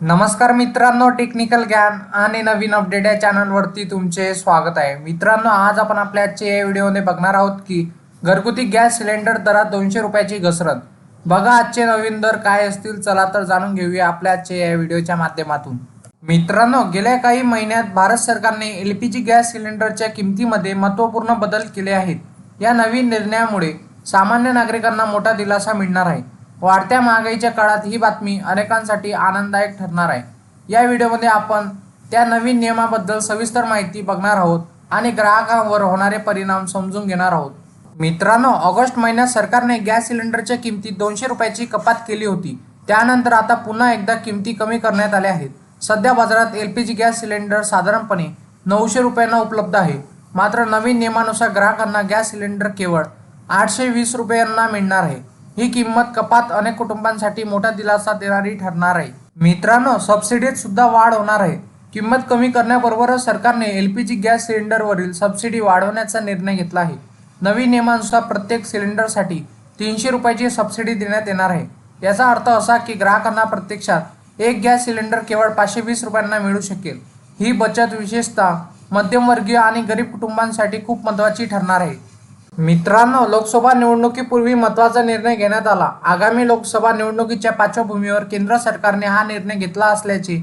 नमस्कार मित्रांनो टेक्निकल ज्ञान आणि नवीन अपडेट या चॅनलवरती तुमचे स्वागत आहे. मित्रांनो आज आपण आपल्या आजच्या या व्हिडिओमध्ये बघणार आहोत की घरगुती गॅस सिलेंडर दरात दोनशे रुपयाची घसरण. बघा आजचे नवीन दर काय असतील चला तर जाणून घेऊया आपल्या आजच्या या व्हिडिओच्या माध्यमातून. मित्रांनो गेल्या काही महिन्यात भारत सरकारने एल पी जी गॅस सिलेंडरच्या किमतीमध्ये महत्त्वपूर्ण बदल केले आहेत. या नवीन निर्णयामुळे सामान्य नागरिकांना मोठा दिलासा मिळणार आहे. वाढत्या महागाईच्या काळात ही बातमी अनेकांसाठी आनंददायक ठरणार आहे. या व्हिडिओमध्ये आपण त्या नवीन नियमाबद्दल सविस्तर माहिती बघणार आहोत आणि ग्राहकांवर होणारे परिणाम समजून घेणार आहोत. मित्रांनो ऑगस्ट महिन्यात सरकारने गॅस सिलेंडरच्या किमतीत दोनशे रुपयाची कपात केली होती. त्यानंतर आता पुन्हा एकदा किमती कमी करण्यात आल्या आहेत. सध्या बाजारात L P G gas cylinder साधारणपणे नऊशे रुपयांना उपलब्ध आहे. मात्र नवीन नियमानुसार ग्राहकांना गॅस सिलेंडर केवळ आठशे वीस रुपयांना मिळणार आहे. ही किंमत कपात अनेक कुटुंबांसाठी मोठा दिलासा देणारी ठरणार आहे. मित्रांनो सबसिडीत सुद्धा वाढ होणार आहे. किंमत कमी करण्याबरोबरच सरकारने एल पी जी गॅस सिलेंडरवरील सबसिडी वाढवण्याचा निर्णय घेतला आहे. नवीन नियमानुसार प्रत्येक सिलेंडरसाठी तीनशे रुपयाची सबसिडी देण्यात येणार आहे. याचा अर्थ असा की ग्राहकांना प्रत्यक्षात एक गॅस सिलेंडर केवळ पाचशे वीस रुपयांना मिळू शकेल. ही बचत विशेषतः मध्यमवर्गीय आणि गरीब कुटुंबांसाठी खूप महत्त्वाची ठरणार आहे. मित्रांनो लोकसभा निवडणुकीपूर्वी महत्त्वाचा निर्णय घेण्यात आला. आगामी लोकसभा निवडणुकीच्या पार्श्वभूमीवर केंद्र सरकारने हा निर्णय घेतला असल्याचे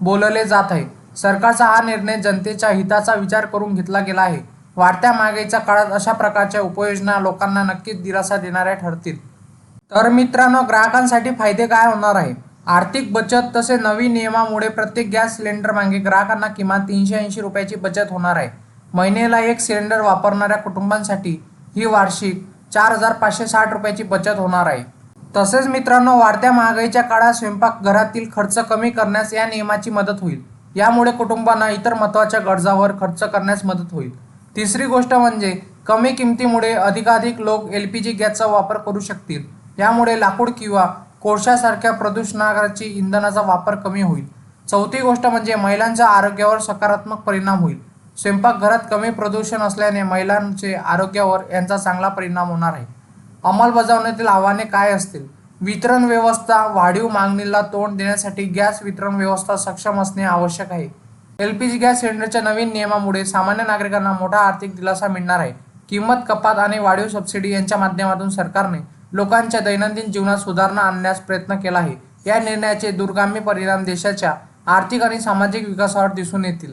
बोलले जात आहे. सरकारचा हा निर्णय जनतेच्या हिताचा विचार करून घेतला गेला आहे. वाढत्या महागाईच्या काळात अशा प्रकारच्या उपाययोजना लोकांना नक्कीच दिलासा देणाऱ्या ठरतील. तर मित्रांनो ग्राहकांसाठी फायदे काय होणार आहे? आर्थिक बचत तसे नवीन नियमामुळे प्रत्येक गॅस सिलेंडर मागे ग्राहकांना किमान तीनशे ऐंशी रुपयाची बचत होणार आहे. महिन्याला एक सिलेंडर वापरणाऱ्या कुटुंबांसाठी ही वार्षिक चार हजार पाचशे साठ रुपयाची बचत होणार आहे. तसेच मित्रांनो वाढत्या महागाईच्या काळात स्वयंपाकघरातील खर्च कमी करण्यास या नियमाची मदत होईल. यामुळे कुटुंबांना इतर महत्त्वाच्या गरजावर खर्च करण्यास मदत होईल. तिसरी गोष्ट म्हणजे कमी किमतीमुळे अधिकाधिक लोक एल पी जी गॅसचा वापर करू शकतील. यामुळे लाकूड किंवा कोळशासारख्या प्रदूषणाची इंधनाचा वापर कमी होईल. चौथी गोष्ट म्हणजे महिलांच्या आरोग्यावर सकारात्मक परिणाम होईल. स्वयंपाकघरात कमी प्रदूषण असल्याने महिलांचे आरोग्यावर यांचा चांगला परिणाम होणार आहे. अंमलबजावणीतील आव्हाने काय असतील? वितरण व्यवस्था वाढीव मागणीला तोंड देण्यासाठी गॅस वितरण व्यवस्था सक्षम असणे आवश्यक आहे. एल पी जी गॅस सिलेंडरच्या नवीन नियमामुळे सामान्य नागरिकांना मोठा आर्थिक दिलासा मिळणार आहे. किंमत कपात आणि वाढीव सबसिडी यांच्या माध्यमातून सरकारने लोकांच्या दैनंदिन जीवनात सुधारणा आणण्यास प्रयत्न केला आहे. या निर्णयाचे दूरगामी परिणाम देशाच्या आर्थिक आणि सामाजिक विकासावर दिसून येतील.